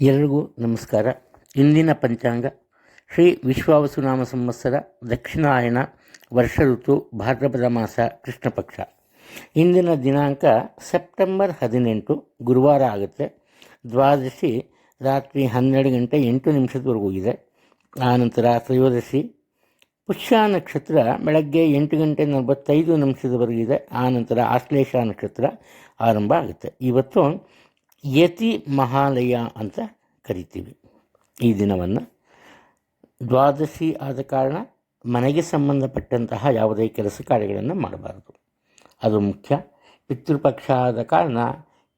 ಎಲ್ಲರಿಗೂ ನಮಸ್ಕಾರ. ಇಂದಿನ ಪಂಚಾಂಗ ಶ್ರೀ ವಿಶ್ವಾವಸುನಾಮ ಸಂವತ್ಸರ ದಕ್ಷಿಣಾಯನ ವರ್ಷ ಋತು ಭಾದ್ರಪದ ಮಾಸ ಕೃಷ್ಣ ಪಕ್ಷ ಇಂದಿನ ದಿನಾಂಕ ಸೆಪ್ಟೆಂಬರ್ ಹದಿನೆಂಟು, ಗುರುವಾರ ಆಗುತ್ತೆ. ದ್ವಾದಶಿ ರಾತ್ರಿ ಹನ್ನೆರಡು ಗಂಟೆ ಎಂಟು ನಿಮಿಷದವರೆಗೂ ಇದೆ. ಆನಂತರ ತ್ರಯೋದಶಿ ಪುಷ್ಯ ನಕ್ಷತ್ರ ಬೆಳಗ್ಗೆ ಎಂಟು ಗಂಟೆ ನಲವತ್ತೈದು ನಿಮಿಷದವರೆಗಿದೆ ಆನಂತರ ಆಶ್ಲೇಷ ನಕ್ಷತ್ರ ಆರಂಭ ಆಗುತ್ತೆ. ಇವತ್ತು ಯತಿ ಮಹಾಲಯ ಅಂತ ಕರಿತೀವಿ. ಈ ದಿನವನ್ನು ದ್ವಾದಶಿ ಆದ ಕಾರಣ ಮನೆಗೆ ಸಂಬಂಧಪಟ್ಟಂತಹ ಯಾವುದೇ ಕೆಲಸ ಕಾರ್ಯಗಳನ್ನು ಮಾಡಬಾರದು. ಅದು ಮುಖ್ಯ. ಪಿತೃಪಕ್ಷ ಆದ ಕಾರಣ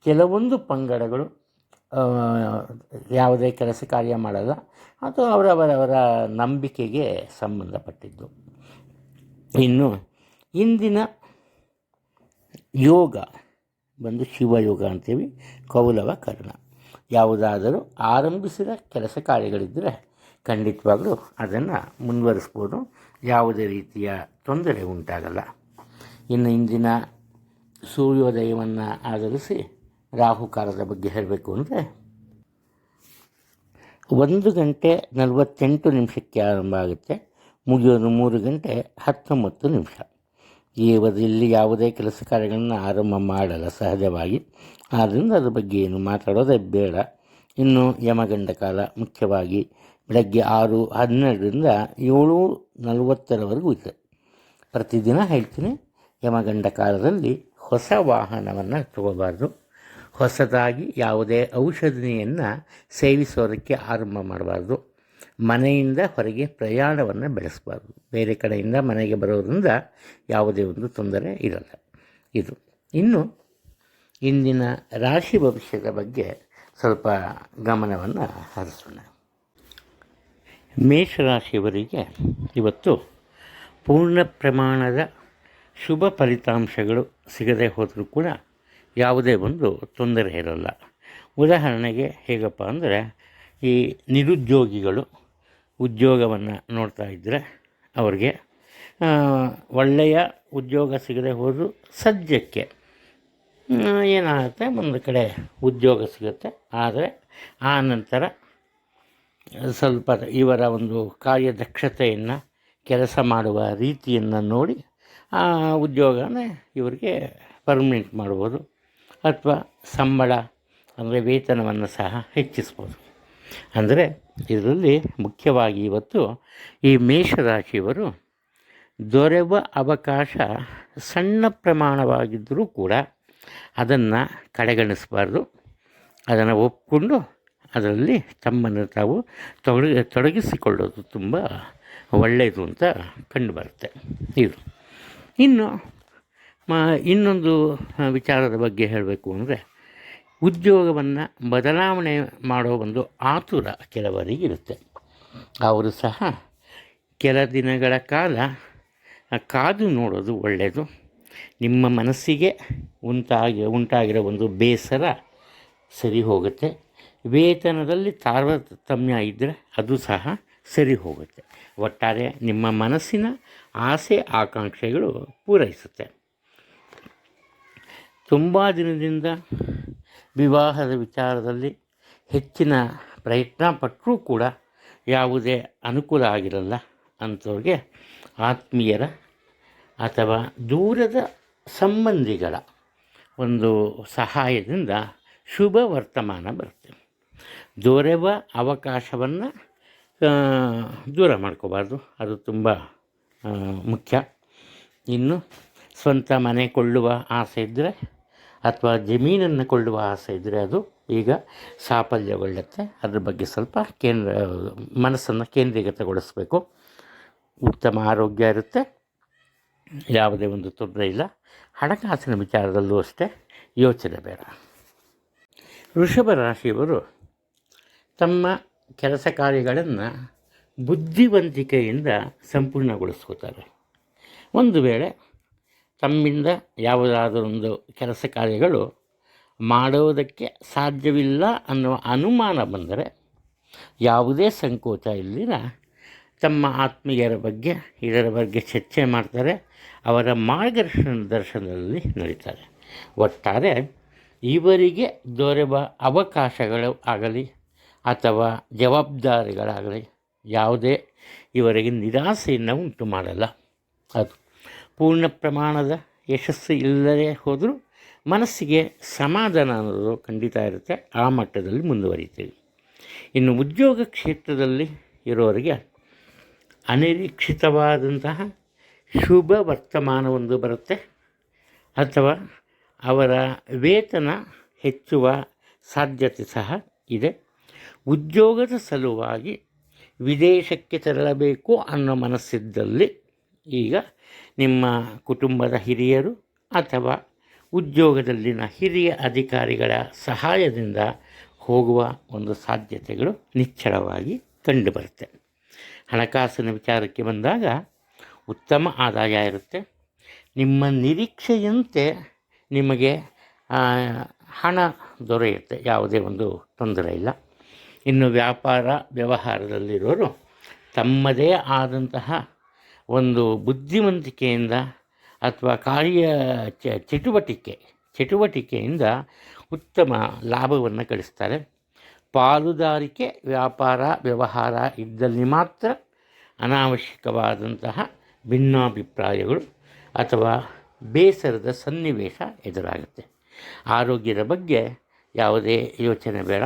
ಕೆಲವೊಂದು ಪಂಗಡಗಳು ಯಾವುದೇ ಕೆಲಸ ಕಾರ್ಯ ಮಾಡಲ್ಲ. ಅದು ಅವರವರವರ ನಂಬಿಕೆಗೆ ಸಂಬಂಧಪಟ್ಟಿದ್ದು. ಇನ್ನು ಇಂದಿನ ಯೋಗ ಬಂದು ಶಿವಯೋಗ ಅಂತೀವಿ ಕೌಲವ ಕರ್ಣ. ಯಾವುದಾದರೂ ಆರಂಭಿಸಿದ ಕೆಲಸ ಕಾರ್ಯಗಳಿದ್ದರೆ ಖಂಡಿತವಾಗಲೂ ಅದನ್ನು ಮುಂದುವರಿಸ್ಬೋದು. ಯಾವುದೇ ರೀತಿಯ ತೊಂದರೆ ಉಂಟಾಗಲ್ಲ. ಇನ್ನು ಇಂದಿನ ಸೂರ್ಯೋದಯವನ್ನು ಆಧರಿಸಿ ರಾಹುಕಾಲದ ಬಗ್ಗೆ ಹೇಳಬೇಕು ಅಂದರೆ ಒಂದು ಗಂಟೆ ನಲವತ್ತೆಂಟು ನಿಮಿಷಕ್ಕೆ ಆರಂಭ ಆಗುತ್ತೆ. ಮುಗಿಯೋದು ಮೂರು ಗಂಟೆ ಹತ್ತೊಂಬತ್ತು ನಿಮಿಷ. ಈ ಅವಧಿಯಲ್ಲಿ ಯಾವುದೇ ಕೆಲಸ ಕಾರ್ಯಗಳನ್ನು ಆರಂಭ ಮಾಡಲ್ಲ ಸಹಜವಾಗಿ. ಆದ್ದರಿಂದ ಅದ್ರ ಬಗ್ಗೆ ಏನು ಮಾತಾಡೋದೇ ಬೇಡ. ಇನ್ನು ಯಮಗಂಡ ಕಾಲ ಮುಖ್ಯವಾಗಿ ಬೆಳಗ್ಗೆ ಆರು ಹನ್ನೆರಡರಿಂದ ಏಳು ನಲವತ್ತರವರೆಗೂ ಇದೆ. ಪ್ರತಿದಿನ ಹೇಳ್ತೀನಿ, ಯಮಗಂಡ ಕಾಲದಲ್ಲಿ ಹೊಸ ವಾಹನವನ್ನು ತಗೋಬಾರ್ದು. ಹೊಸದಾಗಿ ಯಾವುದೇ ಔಷಧಿಯನ್ನು ಸೇವಿಸೋದಕ್ಕೆ ಆರಂಭ ಮಾಡಬಾರ್ದು. ಮನೆಯಿಂದ ಹೊರಗೆ ಪ್ರಯಾಣವನ್ನು ಬೆಳೆಸಬಾರ್ದು. ಬೇರೆ ಕಡೆಯಿಂದ ಮನೆಗೆ ಬರೋದರಿಂದ ಯಾವುದೇ ಒಂದು ತೊಂದರೆ ಇರಲ್ಲ. ಇದು. ಇನ್ನು ಇಂದಿನ ರಾಶಿ ಭವಿಷ್ಯದ ಬಗ್ಗೆ ಸ್ವಲ್ಪ ಗಮನವನ್ನು ಹರಿಸೋಣ. ಮೇಷರಾಶಿಯವರಿಗೆ ಇವತ್ತು ಪೂರ್ಣ ಪ್ರಮಾಣದ ಶುಭ ಫಲಿತಾಂಶಗಳು ಸಿಗದೆ ಹೋದರೂ ಕೂಡ ಯಾವುದೇ ಒಂದು ತೊಂದರೆ ಇರಲ್ಲ. ಉದಾಹರಣೆಗೆ ಹೇಗಪ್ಪ ಅಂದರೆ ಈ ನಿರುದ್ಯೋಗಿಗಳು ಉದ್ಯೋಗವನ್ನು ನೋಡ್ತಾ ಇದ್ದರೆ ಅವ್ರಿಗೆ ಒಳ್ಳೆಯ ಉದ್ಯೋಗ ಸಿಗದೆ ಹೋದರೂ ಸದ್ಯಕ್ಕೆ ಏನಾಗುತ್ತೆ, ಒಂದು ಕಡೆ ಉದ್ಯೋಗ ಸಿಗುತ್ತೆ. ಆದರೆ ಆ ನಂತರ ಸ್ವಲ್ಪ ಇವರ ಒಂದು ಕಾರ್ಯದಕ್ಷತೆಯನ್ನು, ಕೆಲಸ ಮಾಡುವ ರೀತಿಯನ್ನು ನೋಡಿ ಆ ಉದ್ಯೋಗನೇ ಇವರಿಗೆ ಪರ್ಮನೆಂಟ್ ಮಾಡ್ಬೋದು. ಅಥವಾ ಸಂಬಳ, ಅಂದರೆ ವೇತನವನ್ನು ಸಹ ಹೆಚ್ಚಿಸ್ಬೋದು. ಅಂದರೆ ಇದರಲ್ಲಿ ಮುಖ್ಯವಾಗಿ ಇವತ್ತು ಈ ಮೇಷರಾಶಿಯವರು ದೊರೆವ ಅವಕಾಶ ಸಣ್ಣ ಪ್ರಮಾಣವಾಗಿದ್ದರೂ ಕೂಡ ಅದನ್ನು ಕಡೆಗಣಿಸಬಾರ್ದು. ಅದನ್ನು ಒಪ್ಪಿಕೊಂಡು ಅದರಲ್ಲಿ ತಮ್ಮನ್ನು ತಾವು ತೊಡಗಿ ತೊಡಗಿಸಿಕೊಳ್ಳೋದು ತುಂಬ ಒಳ್ಳೆಯದು ಅಂತ ಕಂಡುಬರುತ್ತೆ ಇದು. ಇನ್ನು ಇನ್ನೊಂದು ವಿಚಾರದ ಬಗ್ಗೆ ಹೇಳಬೇಕು ಅಂದರೆ ಉದ್ಯೋಗವನ್ನು ಬದಲಾವಣೆ ಮಾಡೋ ಒಂದು ಆತುರ ಕೆಲವರಿಗಿರುತ್ತೆ ಅವರು ಸಹ ಕೆಲ ದಿನಗಳ ಕಾಲ ಕಾದು ನೋಡೋದು ಒಳ್ಳೆಯದು ನಿಮ್ಮ ಮನಸ್ಸಿಗೆ ಉಂಟಾಗಿ, ಉಂಟಾಗಿರೋ ಒಂದು ಬೇಸರ ಸರಿ ಹೋಗುತ್ತೆ. ವೇತನದಲ್ಲಿ ತಾರತಮ್ಯ ಇದ್ದರೆ ಅದು ಸಹ ಸರಿ ಹೋಗುತ್ತೆ. ಒಟ್ಟಾರೆ ನಿಮ್ಮ ಮನಸ್ಸಿನ ಆಸೆ, ಆಕಾಂಕ್ಷೆಗಳು ಪೂರೈಸುತ್ತೆ. ತುಂಬ ದಿನದಿಂದ ವಿವಾಹದ ವಿಚಾರದಲ್ಲಿ ಹೆಚ್ಚಿನ ಪ್ರಯತ್ನ ಪಟ್ಟರೂ ಕೂಡ ಯಾವುದೇ ಅನುಕೂಲ ಆಗಿರಲ್ಲ ಅಂಥವ್ರಿಗೆ ಆತ್ಮೀಯರ ಅಥವಾ ದೂರದ ಸಂಬಂಧಿಗಳ ಒಂದು ಸಹಾಯದಿಂದ ಶುಭ ವರ್ತಮಾನ ಬರುತ್ತೆ. ದೊರೆವ ಅವಕಾಶವನ್ನು ದೂರ ಮಾಡ್ಕೋಬಾರ್ದು. ಅದು ತುಂಬ ಮುಖ್ಯ. ಇನ್ನು ಸ್ವಂತ ಮನೆ ಕೊಳ್ಳುವ ಆಸೆ ಇದ್ದರೆ ಅಥವಾ ಜಮೀನನ್ನು ಕೊಳ್ಳುವ ಆಸೆ ಇದ್ದರೆ ಅದು ಈಗ ಸಾಫಲ್ಯಗೊಳ್ಳುತ್ತೆ. ಅದ್ರ ಬಗ್ಗೆ ಸ್ವಲ್ಪ ಕೇಂದ್ರ, ಮನಸ್ಸನ್ನು ಕೇಂದ್ರೀಕೃತಗೊಳಿಸಬೇಕು. ಉತ್ತಮ ಆರೋಗ್ಯ ಇರುತ್ತೆ. ಯಾವುದೇ ಒಂದು ತೊಂದರೆ ಇಲ್ಲ. ಹಣಕಾಸಿನ ವಿಚಾರದಲ್ಲೂ ಅಷ್ಟೇ ಯೋಚನೆ ಬೇಡ. ಋಷಭ ರಾಶಿಯವರು ತಮ್ಮ ಕೆಲಸ ಕಾರ್ಯಗಳನ್ನು ಬುದ್ಧಿವಂತಿಕೆಯಿಂದ ಸಂಪೂರ್ಣಗೊಳಿಸ್ಕೋತಾರೆ. ಒಂದು ವೇಳೆ ತಮ್ಮಿಂದ ಯಾವುದಾದರೊಂದು ಕೆಲಸ ಕಾರ್ಯಗಳು ಮಾಡೋದಕ್ಕೆ ಸಾಧ್ಯವಿಲ್ಲ ಅನ್ನುವ ಅನುಮಾನ ಬಂದರೆ ಯಾವುದೇ ಸಂಕೋಚ ಇಲ್ಲಿನ ತಮ್ಮ ಆತ್ಮೀಯರ ಬಗ್ಗೆ, ಇದರ ಬಗ್ಗೆ ಚರ್ಚೆ ಮಾಡ್ತಾರೆ, ಅವರ ಮಾರ್ಗದರ್ಶನ ದರ್ಶನದಲ್ಲಿ ನಡೀತಾರೆ. ಒಟ್ಟಾರೆ ಇವರಿಗೆ ದೊರೆವ ಅವಕಾಶಗಳು ಆಗಲಿ ಅಥವಾ ಜವಾಬ್ದಾರಿಗಳಾಗಲಿ ಯಾವುದೇ ಇವರಿಗೆ ನಿರಾಸೆಯನ್ನು ಉಂಟು ಮಾಡಲ್ಲ ಅದು ಪೂರ್ಣ ಪ್ರಮಾಣದ ಯಶಸ್ಸು ಇಲ್ಲದೆ ಹೋದರೂ ಮನಸ್ಸಿಗೆ ಸಮಾಧಾನ ಅನ್ನೋದು ಖಂಡಿತ ಇರುತ್ತೆ. ಆ ಮಟ್ಟದಲ್ಲಿ ಮುಂದುವರಿತೀವಿ. ಇನ್ನು ಉದ್ಯೋಗ ಕ್ಷೇತ್ರದಲ್ಲಿ ಇರೋರಿಗೆ ಅನಿರೀಕ್ಷಿತವಾದಂತಹ ಶುಭ ವರ್ತಮಾನವೊಂದು ಬರುತ್ತೆ. ಅಥವಾ ಅವರ ವೇತನ ಹೆಚ್ಚುವ ಸಾಧ್ಯತೆ ಸಹ ಇದೆ. ಉದ್ಯೋಗದ ಸಲುವಾಗಿ ವಿದೇಶಕ್ಕೆ ತೆರಳಬೇಕು ಅನ್ನೋ ಮನಸ್ಸಿದ್ದಲ್ಲಿ ಈಗ ನಿಮ್ಮ ಕುಟುಂಬದ ಹಿರಿಯರು ಅಥವಾ ಉದ್ಯೋಗದಲ್ಲಿನ ಹಿರಿಯ ಅಧಿಕಾರಿಗಳ ಸಹಾಯದಿಂದ ಹೋಗುವ ಒಂದು ಸಾಧ್ಯತೆಗಳು ನಿಚ್ಚಳವಾಗಿ ಕಂಡುಬರುತ್ತೆ. ಹಣಕಾಸಿನ ವಿಚಾರಕ್ಕೆ ಬಂದಾಗ ಉತ್ತಮ ಆದಾಯ ಇರುತ್ತೆ. ನಿಮ್ಮ ನಿರೀಕ್ಷೆಯಂತೆ ನಿಮಗೆ ಹಣ ದೊರೆಯುತ್ತೆ. ಯಾವುದೇ ಒಂದು ತೊಂದರೆ ಇಲ್ಲ. ಇನ್ನು ವ್ಯಾಪಾರ ವ್ಯವಹಾರದಲ್ಲಿರೋರು ತಮ್ಮದೇ ಆದಂತಹ ಒಂದು ಬುದ್ಧಿವಂತಿಕೆಯಿಂದ ಅಥವಾ ಕಾರ್ಯ ಚಟುವಟಿಕೆ, ಚಟುವಟಿಕೆಯಿಂದ ಉತ್ತಮ ಲಾಭವನ್ನು ಗಳಿಸ್ತಾರೆ. ಪಾಲುದಾರಿಕೆ, ವ್ಯಾಪಾರ, ವ್ಯವಹಾರ ಇದ್ದಲ್ಲಿ ಮಾತ್ರ ಅನಾವಶ್ಯಕವಾದಂತಹ ಭಿನ್ನಾಭಿಪ್ರಾಯಗಳು ಅಥವಾ ಬೇಸರದ ಸನ್ನಿವೇಶ ಎದುರಾಗುತ್ತೆ. ಆರೋಗ್ಯದ ಬಗ್ಗೆ ಯಾವುದೇ ಯೋಚನೆ ಬೇಡ.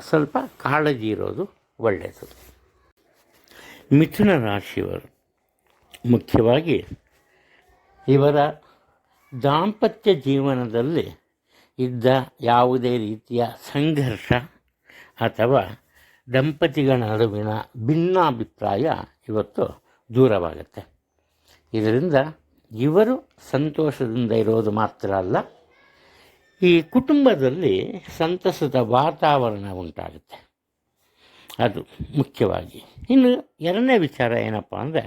ಸ್ವಲ್ಪ ಕಾಳಜಿ ಇರೋದು ಒಳ್ಳೆಯದು ಮಿಥುನ ರಾಶಿಯವರು. ಮುಖ್ಯವಾಗಿ ಇವರ ದಾಂಪತ್ಯ ಜೀವನದಲ್ಲಿ ಇದ್ದ ಯಾವುದೇ ರೀತಿಯ ಸಂಘರ್ಷ ಅಥವಾ ದಂಪತಿಗಳ ನಡುವಿನ ಭಿನ್ನಾಭಿಪ್ರಾಯ ಇವತ್ತು ದೂರವಾಗುತ್ತೆ. ಇದರಿಂದ ಇವರು ಸಂತೋಷದಿಂದ ಇರೋದು ಮಾತ್ರ ಅಲ್ಲ, ಈ ಕುಟುಂಬದಲ್ಲಿ ಸಂತಸದ ವಾತಾವರಣ ಉಂಟಾಗುತ್ತೆ. ಅದು ಮುಖ್ಯವಾಗಿ. ಇನ್ನು ಎರಡನೇ ವಿಚಾರ ಏನಪ್ಪ ಅಂದರೆ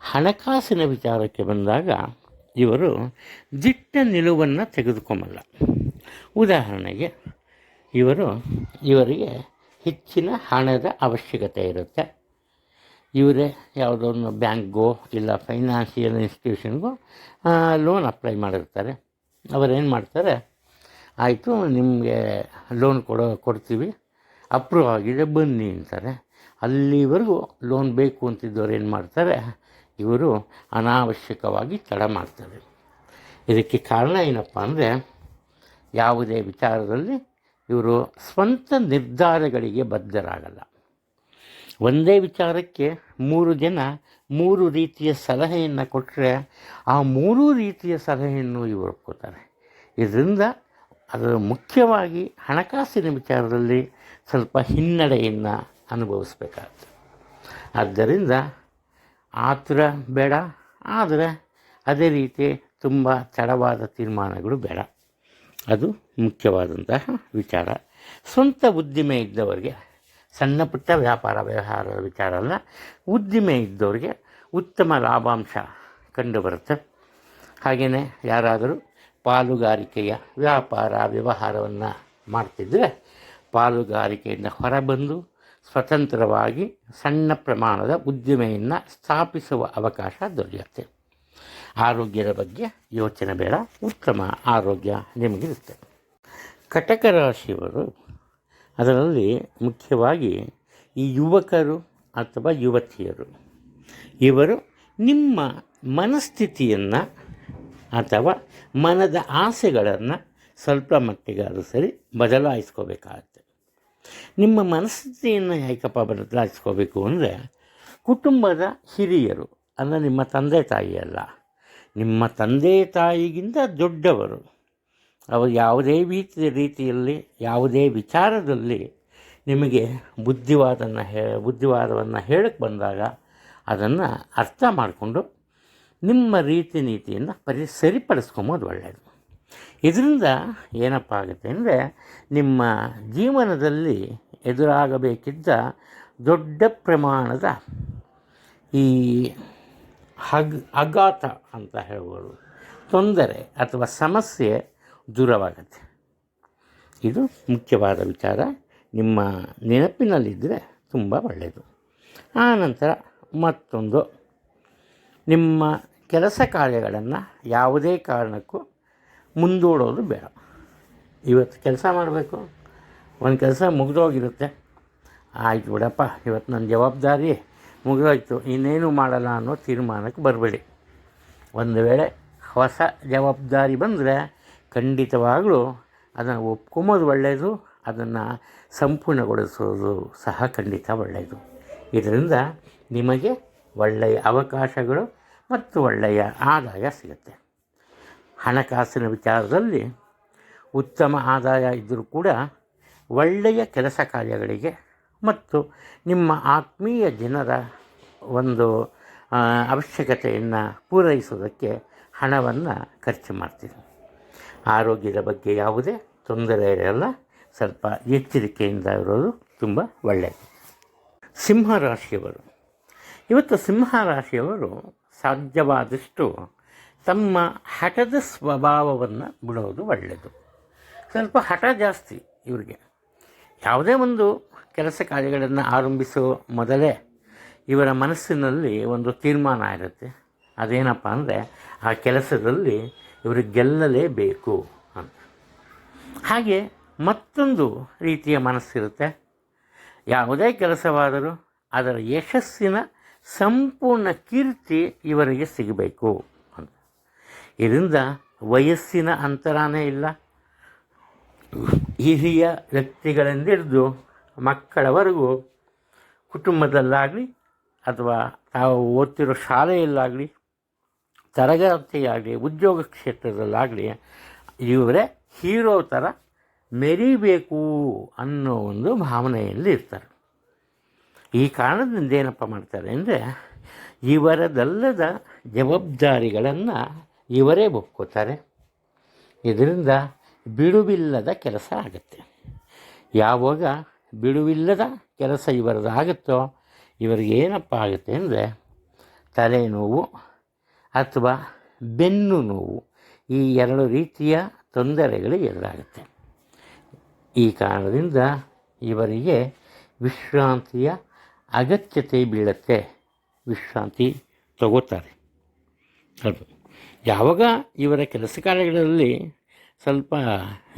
ಹಣಕಾಸಿನ ವಿಚಾರಕ್ಕೆ ಬಂದಾಗ ಇವರು ದಿಟ್ಟ ನಿಲುವನ್ನು ತೆಗೆದುಕೊಂಬಲ್ಲ. ಉದಾಹರಣೆಗೆ, ಇವರು, ಇವರಿಗೆ ಹೆಚ್ಚಿನ ಹಣದ ಅವಶ್ಯಕತೆ ಇರುತ್ತೆ. ಇವರೇ ಯಾವುದೋ ಒಂದು ಬ್ಯಾಂಕ್ಗೋ ಇಲ್ಲ ಫೈನಾನ್ಷಿಯಲ್ ಇನ್ಸ್ಟಿಟ್ಯೂಷನ್ಗೋ ಲೋನ್ ಅಪ್ಲೈ ಮಾಡಿರ್ತಾರೆ. ಅವರೇನು ಮಾಡ್ತಾರೆ, ಆಯಿತು, ನಿಮಗೆ ಲೋನ್ ಕೊಡೋ, ಕೊಡ್ತೀವಿ, ಅಪ್ರೂವ್ ಆಗಿದೆ, ಬನ್ನಿ ಅಂತಾರೆ. ಅಲ್ಲಿವರೆಗೂ ಲೋನ್ ಬೇಕು ಅಂತಿದ್ದವ್ರು ಏನು ಮಾಡ್ತಾರೆ ಇವರು ಅನಾವಶ್ಯಕವಾಗಿ ತಡ ಮಾಡ್ತಾರೆ. ಇದಕ್ಕೆ ಕಾರಣ ಏನಪ್ಪ ಅಂದರೆ ಯಾವುದೇ ವಿಚಾರದಲ್ಲಿ ಇವರು ಸ್ವಂತ ನಿರ್ಧಾರಗಳಿಗೆ ಬದ್ಧರಾಗಲ್ಲ. ಒಂದೇ ವಿಚಾರಕ್ಕೆ ಮೂರು ಜನ ಮೂರು ರೀತಿಯ ಸಲಹೆಯನ್ನು ಕೊಟ್ಟರೆ ಆ ಮೂರೂ ರೀತಿಯ ಸಲಹೆಯನ್ನು ಇವರು ಒಪ್ಕೋತಾರೆ. ಇದರಿಂದ ಅದರ ಮುಖ್ಯವಾಗಿ ಹಣಕಾಸಿನ ವಿಚಾರದಲ್ಲಿ ಸ್ವಲ್ಪ ಹಿನ್ನಡೆಯನ್ನು ಅನುಭವಿಸ್ಬೇಕಾಗ್ತದೆ. ಆದ್ದರಿಂದ ಆತುರ ಬೇಡ, ಆದರೆ ಅದೇ ರೀತಿ ತುಂಬ ತಡವಾದ ತೀರ್ಮಾನಗಳು ಬೇಡ. ಅದು ಮುಖ್ಯವಾದಂತಹ ವಿಚಾರ. ಸ್ವಂತ ಉದ್ದಿಮೆ ಇದ್ದವರಿಗೆ, ಸಣ್ಣ ಪುಟ್ಟ ವ್ಯಾಪಾರ ವ್ಯವಹಾರದ ವಿಚಾರ ಅಲ್ಲ, ಉದ್ದಿಮೆ ಇದ್ದವರಿಗೆ ಉತ್ತಮ ಲಾಭಾಂಶ ಕಂಡುಬರುತ್ತೆ. ಹಾಗೆಯೇ ಯಾರಾದರೂ ಪಾಲುಗಾರಿಕೆಯ ವ್ಯಾಪಾರ ವ್ಯವಹಾರವನ್ನು ಮಾಡ್ತಿದ್ದರೆ ಪಾಲುಗಾರಿಕೆಯಿಂದ ಹೊರಬಂದು ಸ್ವತಂತ್ರವಾಗಿ ಸಣ್ಣ ಪ್ರಮಾಣದ ಉದ್ದಿಮೆಯನ್ನು ಸ್ಥಾಪಿಸುವ ಅವಕಾಶ ದೊರೆಯುತ್ತೆ. ಆರೋಗ್ಯದ ಬಗ್ಗೆ ಯೋಚನೆ ಬೇಡ, ಉತ್ತಮ ಆರೋಗ್ಯ ನಿಮಗಿರುತ್ತೆ. ಕಟಕ ರಾಶಿಯವರು ಅದರಲ್ಲಿ ಮುಖ್ಯವಾಗಿ ಈ ಯುವಕರು ಅಥವಾ ಯುವತಿಯರು, ಇವರು ನಿಮ್ಮ ಮನಸ್ಥಿತಿಯನ್ನು ಅಥವಾ ಮನದ ಆಸೆಗಳನ್ನು ಸ್ವಲ್ಪ ಮಟ್ಟಿಗಾದರೂ ಸರಿ ಬದಲಾಯಿಸ್ಕೋಬೇಕಾಗತ್ತೆ. ನಿಮ್ಮ ಮನಸ್ಥಿತಿಯನ್ನು ಹೇಗಪ್ಪ ಬದಲಾಯಿಸ್ಕೋಬೇಕು ಅಂದರೆ ಕುಟುಂಬದ ಹಿರಿಯರು, ಅಂದರೆ ನಿಮ್ಮ ತಂದೆ ತಾಯಿ ಅಲ್ಲ, ನಿಮ್ಮ ತಂದೆ ತಾಯಿಗಿಂತ ದೊಡ್ಡವರು ಅವರು ಯಾವುದೇ ರೀತಿಯ ರೀತಿಯಲ್ಲಿ, ಯಾವುದೇ ವಿಚಾರದಲ್ಲಿ ನಿಮಗೆ ಬುದ್ಧಿವಾದನ್ನು ಹೇ, ಬುದ್ಧಿವಾದವನ್ನು ಹೇಳಕ್ಕೆ ಬಂದಾಗ ಅದನ್ನು ಅರ್ಥ ಮಾಡಿಕೊಂಡು ನಿಮ್ಮ ರೀತಿ, ನೀತಿಯನ್ನು ಪರಿ, ಸರಿಪಡಿಸ್ಕೊಂಬೋದು ಒಳ್ಳೆಯದು ಇದರಿಂದ ಏನಪ್ಪ ಆಗುತ್ತೆ ಅಂದರೆ ನಿಮ್ಮ ಜೀವನದಲ್ಲಿ ಎದುರಾಗಬೇಕಿದ್ದ ದೊಡ್ಡ ಪ್ರಮಾಣದ ಈ ಹಗ್ ಅಘಾತ ಅಂತ ಹೇಳ್ಬೋದು. ತೊಂದರೆ ಅಥವಾ ಸಮಸ್ಯೆ ದೂರವಾಗುತ್ತೆ. ಇದು ಮುಖ್ಯವಾದ ವಿಚಾರ. ನಿಮ್ಮ ನೆನಪಿನಲ್ಲಿದ್ದರೆ ತುಂಬ ಒಳ್ಳೆಯದು. ಆನಂತರ ಮತ್ತೊಂದು. ನಿಮ್ಮ ಕೆಲಸ ಕಾರ್ಯಗಳನ್ನು ಯಾವುದೇ ಕಾರಣಕ್ಕೂ ಮುಂದೂಡೋದು ಬೇಡ. ಇವತ್ತು ಕೆಲಸ ಮಾಡಬೇಕು. ಒಂದು ಕೆಲಸ ಮುಗಿದೋಗಿರುತ್ತೆ. ಆಯ್ತು ಬಿಡಪ್ಪ, ಇವತ್ತು ನನ್ನ ಜವಾಬ್ದಾರಿ ಮುಗಿದೋಯ್ತು. ಇನ್ನೇನು ಮಾಡಲ್ಲ ಅನ್ನೋ ತೀರ್ಮಾನಕ್ಕೆ ಬರಬೇಡಿ. ಒಂದು ವೇಳೆ ಹೊಸ ಜವಾಬ್ದಾರಿ ಬಂದರೆ ಖಂಡಿತವಾಗಲೂ ಅದನ್ನು ಒಪ್ಕೊಂಬೋದು ಒಳ್ಳೆಯದು ಅದನ್ನು ಸಂಪೂರ್ಣಗೊಳಿಸೋದು ಸಹ ಖಂಡಿತ ಒಳ್ಳೆಯದು ಇದರಿಂದ ನಿಮಗೆ ಒಳ್ಳೆಯ ಅವಕಾಶಗಳು ಮತ್ತು ಒಳ್ಳೆಯ ಆದಾಯ ಸಿಗುತ್ತೆ. ಹಣಕಾಸಿನ ವಿಚಾರದಲ್ಲಿ ಉತ್ತಮ ಆದಾಯ ಇದ್ದರೂ ಕೂಡ ಒಳ್ಳೆಯ ಕೆಲಸ ಕಾರ್ಯಗಳಿಗೆ ಮತ್ತು ನಿಮ್ಮ ಆತ್ಮೀಯ ಜನರ ಒಂದು ಅವಶ್ಯಕತೆಯನ್ನು ಪೂರೈಸೋದಕ್ಕೆ ಹಣವನ್ನು ಖರ್ಚು ಮಾಡ್ತೀರಿ. ಆರೋಗ್ಯದ ಬಗ್ಗೆ ಯಾವುದೇ ತೊಂದರೆ ಇರಲ್ಲ. ಸ್ವಲ್ಪ ಎಚ್ಚರಿಕೆಯಿಂದ ಇರೋದು ತುಂಬ ಒಳ್ಳೆಯದು. ಸಿಂಹ ರಾಶಿಯವರು. ಇವತ್ತು ಸಿಂಹ ರಾಶಿಯವರು ಸಾಧ್ಯವಾದಷ್ಟು ತಮ್ಮ ಹಠದ ಸ್ವಭಾವವನ್ನು ಬಿಡೋದು ಒಳ್ಳೆಯದು ಸ್ವಲ್ಪ ಹಠ ಜಾಸ್ತಿ ಇವರಿಗೆ. ಯಾವುದೇ ಒಂದು ಕೆಲಸ ಕಾರ್ಯಗಳನ್ನು ಆರಂಭಿಸೋ ಮೊದಲೇ ಇವರ ಮನಸ್ಸಿನಲ್ಲಿ ಒಂದು ತೀರ್ಮಾನ ಇರುತ್ತೆ. ಅದೇನಪ್ಪ ಅಂದರೆ ಆ ಕೆಲಸದಲ್ಲಿ ಇವರು ಗೆಲ್ಲಲೇಬೇಕು ಅಂತ. ಹಾಗೆ ಮತ್ತೊಂದು ರೀತಿಯ ಮನಸ್ಸಿರುತ್ತೆ. ಯಾವುದೇ ಕೆಲಸವಾದರೂ ಅದರ ಯಶಸ್ಸಿನ ಸಂಪೂರ್ಣ ಕೀರ್ತಿ ಇವರಿಗೆ ಸಿಗಬೇಕು. ಇದರಿಂದ ವಯಸ್ಸಿನ ಅಂತರನೇ ಇಲ್ಲ. ಹಿರಿಯ ವ್ಯಕ್ತಿಗಳಿಂದಿಡಿದು ಮಕ್ಕಳವರೆಗೂ ಕುಟುಂಬದಲ್ಲಾಗಲಿ ಅಥವಾ ತಾವು ಓದ್ತಿರೋ ಶಾಲೆಯಲ್ಲಾಗಲಿ, ತರಗತಿಯಾಗಲಿ, ಉದ್ಯೋಗ ಕ್ಷೇತ್ರದಲ್ಲಾಗಲಿ ಇವರೇ ಹೀರೋ ಥರ ಮೆರಿಬೇಕು ಅನ್ನೋ ಒಂದು ಭಾವನೆಯಲ್ಲಿ ಇರ್ತಾರೆ. ಈ ಕಾರಣದಿಂದ ಏನಪ್ಪ ಮಾಡ್ತಾರೆ ಅಂದರೆ ಇವರದಲ್ಲದ ಜವಾಬ್ದಾರಿಗಳನ್ನು ಇವರೇ ಒಪ್ಕೋತಾರೆ. ಇದರಿಂದ ಬಿಡುವಿಲ್ಲದ ಕೆಲಸ ಆಗುತ್ತೆ. ಯಾವಾಗ ಬಿಡುವಿಲ್ಲದ ಕೆಲಸ ಇವರದಾಗುತ್ತೋ, ಇವರಿಗೆ ಏನಪ್ಪ ಆಗುತ್ತೆ ಅಂದರೆ ತಲೆನೋವು ಅಥವಾ ಬೆನ್ನು ನೋವು ಈ ಎರಡು ರೀತಿಯ ತೊಂದರೆಗಳು ಎದುರಾಗುತ್ತೆ. ಈ ಕಾರಣದಿಂದ ಇವರಿಗೆ ವಿಶ್ರಾಂತಿಯ ಅಗತ್ಯತೆ ಬೀಳುತ್ತೆ. ವಿಶ್ರಾಂತಿ ತಗೋತಾರೆ. ಅದು. ಯಾವಾಗ ಇವರ ಕೆಲಸ ಕಾರ್ಯಗಳಲ್ಲಿ ಸ್ವಲ್ಪ